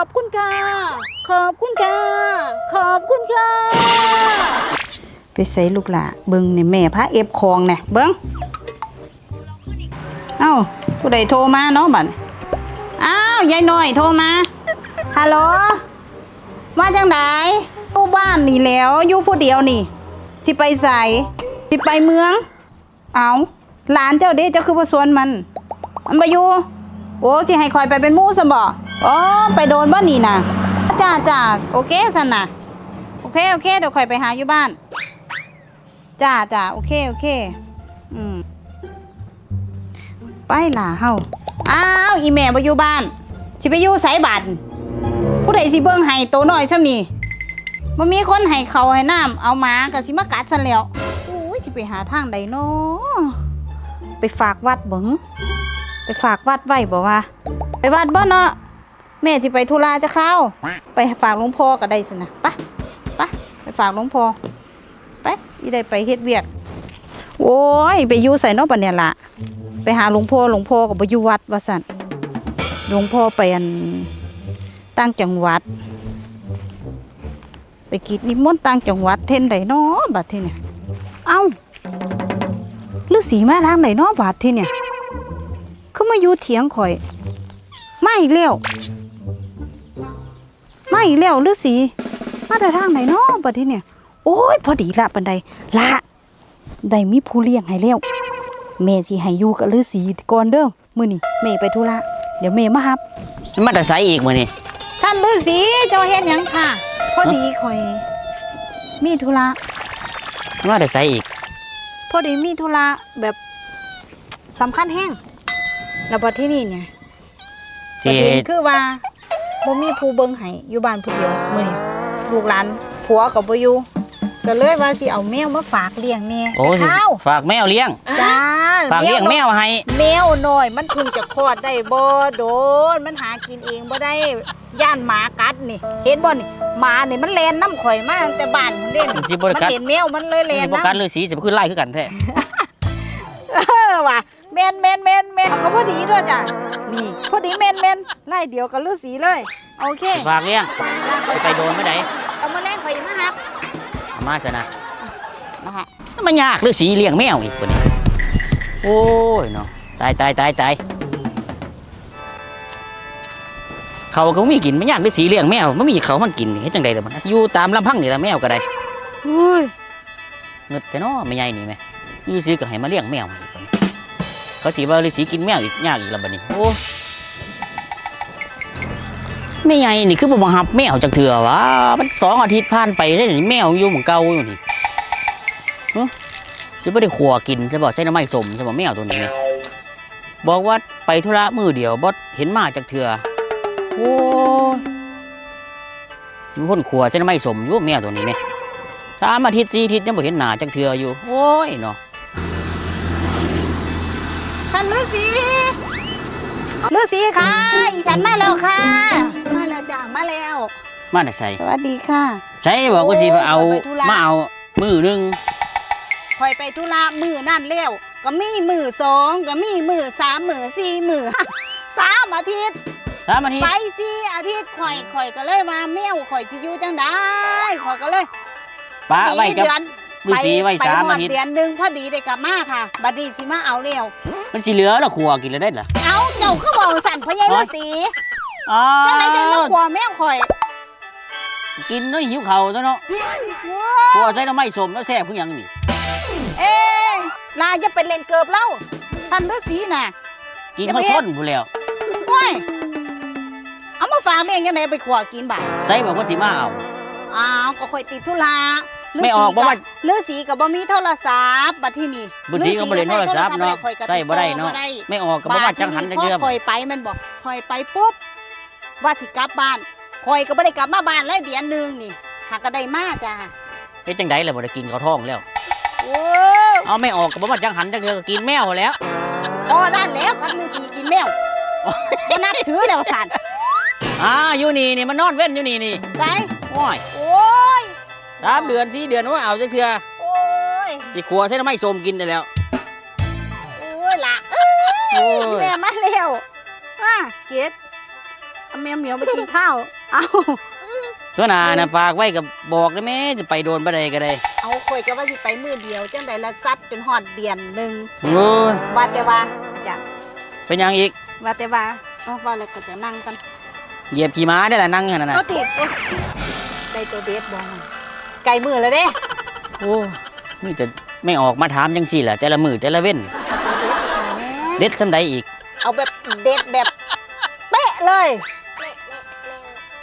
อบคุณค่ะ ขอบคุณค่ะ ขอบคุณค่ะ ไปใส่ลูกหล่ะเบิ่งนี่แม่พระเอฟคองเนี่ยเบิ่งเอ้าผู้ใดโทรมาเนาะบัดนี้อ้าวยายหน้อยโทรมาฮัลโหลมาจังไดอยู่บ้านนี่แล้วอยู่ผู้เดียวนี่สิไปใส่สิไปเมือง เอาหลานเจ้าเด้เจ้าคือบ่สวนมัน มันบ่อยู่ โอ้สิให้คอยไปเป็นหมู่ซะบ่อ๋อไปโดนบ่นี่น่ะจ้าจ้าโอเคซั่นน่ะโอเคโอเคเดี๋ยวคอยไปหาอยู่บ้านจ้าจ้าโอเคโอเค อืมไปล่ะเฮาอ้าวอีแม่บ่อยู่บ้านสิไปอยู่ไสบัดผู้ใดสิเบิ่งให้โตน้อยซำนี่บ่มีคนให้เขาให้น้ำเอาหมาก็สิมากัดซั่นแล้วอู้ยสิไปหาทางใดเนาะไปฝากวัดเบิ่ง ฝากวัดไว้บ่ว่า ไปวัดบ่เนาะแม่สิไปธุระจะเข้า ไปฝากหลวงพ่อก็ได้สินะปไปไปฝากหลวงพ่อไปอีได้ไปเฮ็ดเวียก โอ้ย ไปอยู่ใส่นอกปะเนี่ยละไปหาหลวงพ่อหลวงพ่อก็บ่อยู่วัดว่าสันหลวงพ่อไปอันตั้งจังหวัด ไปกิจนิมนต์ตั้งจังหวัดเท่นใดน้อบัดทีเนี่ยเอ้าฤาษีมาทางไหนน้อบัดทีเนี่ย มาอยู่เถียงข่อย มาอีกแล้ว มาอีกแล้วฤาษีมาแต่ทางไหนน้อบัดทีเนี่ย โอ้ย พอดีละปันใดละได้มีผู้เลี้ยงให้แล้วแม่สิให้อยู่กับฤาษีก่อนเด้อมื้อนี้แม่ไปธุระเดี๋ยวแม่มารับมันจะใสอีกมื้อนี่ท่านฤาษีเจ้าเฮ็ดหยังค่ะ พอดีข่อย มีธุระมันจะใสอีก พอดีมีธุระแบบสำคัญแห้ง แล้วบัดที่นี่เนี่ยปที่ระเด็นคือว่าบ่มีผู้เบิ่งให้อยู่บ้านผู้เดียวมื้อนี้ลูกหลานผัวก็บ่อยู่ก็เลยว่าสิเอาแมวมาฝากเลี้ยงแม่โอ้ยแต่ข้าวฝากแมวเลี้ยง จ้าฝากเลี้ยงแมวให้ แมวน้อย มันเพิ่งจะคลอดได้บ่โดน มันหากินเองบ่ได้ย่านหมากัดนี่ เห็นบ่นี่หมานี่มันแลนน้ำข่อยมาตั้งแต่บ้านมันเด่นมันสิบ่มันได้กัดเห็นแมวมันเลยแลนี่นบ่น้ำ กันฤาษีจะไปขึ้นไล่คือกันแท้เออว่ะแมนแมนแมนแมนเขาพอดีด้วยจ้ะนี่พอดีแมนแมนไล่เดียวกับฤาษีเลย โอเคสิฝากเลี้ยงสิไปโดนไม่ได้เอามาแรงข่อยมาครับเอามาซะนะนะฮะมันยากฤาษีเลี้ยงแมวอีกคนนี้ โอ้ยเนาะตายตายตายตายเขาก็บ่มีกินไม่ยากฤาษีเลี้ยงแมวมันมีเขามันกินเฮ็ดจังได๋ล่ะมันอยู่ตามลำพังนี่ล่ะแมวก็ได้อุ้ยเงิดแต่เนาะไม่ใหญ่นี่แม่ฤาษีก็ให้มาเลี้ยงแมวให้คน เขาสิว่าฤาษีกินแมวอีกยากอีกแล้วบัดนี้โอ้ไม่ใหญ่นี่คือบ่มาหับแมวจักเถื่อวะมันสองอาทิตย์ผ่านไปได้นี่แมวอยู่เหมู่เก่าอยู่นี่ฮะจะบ่ได้ขัวกินจะบอกใช้น้ำไม้สมจะบอกแมวตัวนี้แม่บอกว่าไปธุระมือเดียวบ่เห็นมาจักเถื่อโอ้ยสิมีคนขัวใช้น้ำไม้สมอยู่แมวตัวนี้แม่สามอาทิตย์สี่อาทิตย์ยังบ่เห็นหนาจังเทืออยู่ โอ้ยเนาะ ท่านฤาษีฤาษีค่ะอีฉันมาแล้วค่ะ มาแล้วจ้ะมาแล้วมาได้ใส่สวัสดีค่ะใช่บอกว่าสิมาเอาโอ้ยไปธุระ มาเอามือหนึงคอยไปธุระมือนั่นแล้วก็มีมือสองก็มีมือสามมือสี่มือ สามอาทิตย์สามอาทิตไปย์สี่อาทิตย์ข่อยข่อยก็เลยมาแมวข่อยสิอยู่จังได้ข่อยก็เลยป้าไว้กับเดือน ฤาษีไว้ปสามฮอาดทิตย์เดือนหนึ่งพอดีได้กลับมาค่ะ บัดนี้สิมาเอาเร็ว มันสิเหลือแล้วขัวกินแล้วได้เหรอ เอาเจ้าก็บอกสั่นพญายฤาษีอ๋อ จังไหนจังมาขวาแมวข่อยกินเนาะหิวเข่าวตัวเนาะขัวใส่น้ำไม้สมแล้วแซ่บคือหยังนี่เอ๊ะลาจะเป็นเลนเกิบเล่าท่านฤาษีน่ะ กินอย่าข้าวไปเฮ็ข้ดนผู้แล้ว ว้ยเอามาฝากเลี้ยงยังไงไปขวากินบ่ายใส่บอกว่าสิมาเอาอ้าวก็ข่อยติดธุระ ไม่ออกบ่ว่าฤาษีกับบ่มีโทรศัพท์บัดที่นี่บุญศรีก็บ่ได้โทรศัพท์เนาะข่อยก็ใส่บ่ได้เนาะติต่อไม่ออกก็บ่มาจังหันจังเดือพอข่อยไปมันบอกข่อยไปปุ๊บว่าสิกลับบ้านข่อยก็บ่ได้กลับมาบ้านแล้วเดือนหนึงนี่หากก็ได้มาจ้าเฮ็ดจังได๋ล่ะบ่ได้กินข้าวท้องแล้วโอ้เอาไม่ออกก็บ่มาจังหันจังเดือก็กินแมวแล้วพอด้านแล้วคันฤาษีกินแมวบ่นับถือแล้วสั่นอ่าอยู่นี่นี่มันนอนเว้นอยู่นี่นี่ไดโอ้ยโอ้ย สามเดือนสี่เดือนว่าเอาจังเทื่อโอ้ยอีขัวใช้น้ำไม้ส้มกินได้แล้ว โอ้ยละเอ้โอ้ย ยแม่มาแล้วว่าเกดเอาแมวเหมียวไปกินข้าว เอาชั่วหนานะฝากไว้กับบอกได้ไหมจะไปโดนบ่ได้ก็ได้เอาข่อยก็ว่าสิไปมือเดียวจังไดละซัดจนฮอดเดือนหนึงโอ้ยว่าแต่ว่าจ้ะเป็นหยังอีกว่าแต่ว่าเอาว่าแล้วก็จะนั่งกันเหยียบขี่ม้าได้ละนั่งขนาดนั้น เอาติดเอ๊ะได้ตัวเบสบ่มัน ไก่มือแล้วเด้โอ้นี่จะไม่ออกมาถามจังสี่แหละแต่ละมือแต่ละเว้น เด็ดเด็ดสำใดอีก เอาแบบเด็ดแบบเป๊ะเลย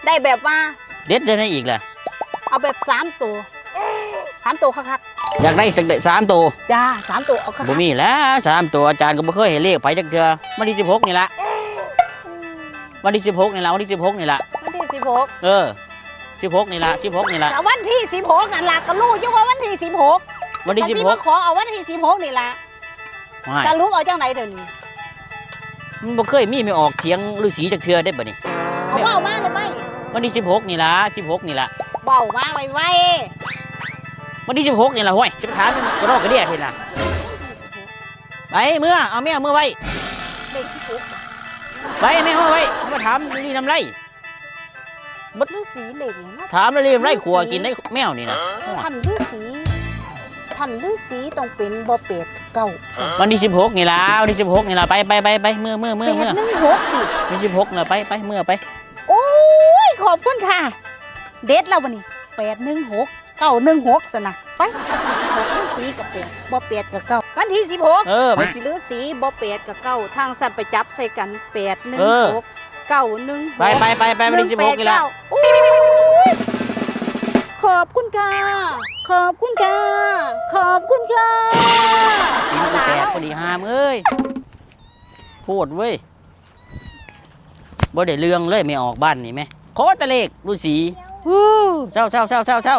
ได้แบบว่า เด็ดได้ไหนอีกล่ะ เอาแบบสามตัวสามตัวคักอยากได้สักสามตัวๆจ้าสามตัวเอาคักบ่มีแล้วสามตัวอาจารย์ก็บ่เคยเห็นเลขไปจักเทื่อวันที่สิบหกนี่ละวันที่สิบหกนี่ละวันที่สิบหกนี่ละวันที่สิบหกเออ สิบหกนี่ละสิบหกนี่ละแต่วันที่สิบหกนั่นล่ะก็รู้อยู่ว่าวันที่สิบหกวันที่แต่สิบสิหมากขอเอาวันที่สิบหกนี่ล่ะไม่จะรู้เอาจังไหนเดี๋ยวนี้มันบ่เคยมีไม่ออกเถียงฤาษีจักเทื่อได้บ่นี่เอาเบามาเลยไหมวันที่สิบหกนี่ละสิบหกนี่ละเบามาไวไววันที่สิบหกนี่ละห้วยจะไปถามมันกระรอกกระเดียทีน่ะไปเมื่อเอาแม่เอามื่อไว้เด็กสิบหกไปแม่เอาไว้เอามาถามนี่นำไร บดฤาษีเหล็กเนาะถามแล้วเรียมไรขัวกินได้แมวนี่นะท่านฤาษีท่านฤาษีต้องเป็นบ่เป็ดเก่าวันที่สิบหกนี่ละวันที่สิบหกนี่ละไปไปไปไปเมื่อเมื่อเมื่อเป็เมื่ดอหนึ่งหกสิวันที่สิบหกนี่ละไปไปเมื่อไป โอ้ยขอบคุณค่ะ เด็ดแล้ววันนี้แปดหนึ่งหกเก้าหนึ่งหกสนะไปหกฤาษีกับเป็ดบ่เป็ดกับเก้าวันที่สิบหกเออไปฤาษีบ่เป็ดกับเก้าทางสัตว์ไปจับใส่กันแปดหนึ่งเออหก เก้าหนึ่งไปไปไปไปวันที่สิบหกนี่ละโอ้ยขอบคุณค่ะขอบคุณค่ะขอบคุณค่ะกินกูแตกพอดีหามเอ้ยพูดเว้ยบ่ได้เรื่องเลยไม่ออกบ้านนี่ไหมขอแตะเลขฤาษีฮู้เศร้าเศร้าเศร้าเศร้าเศร้า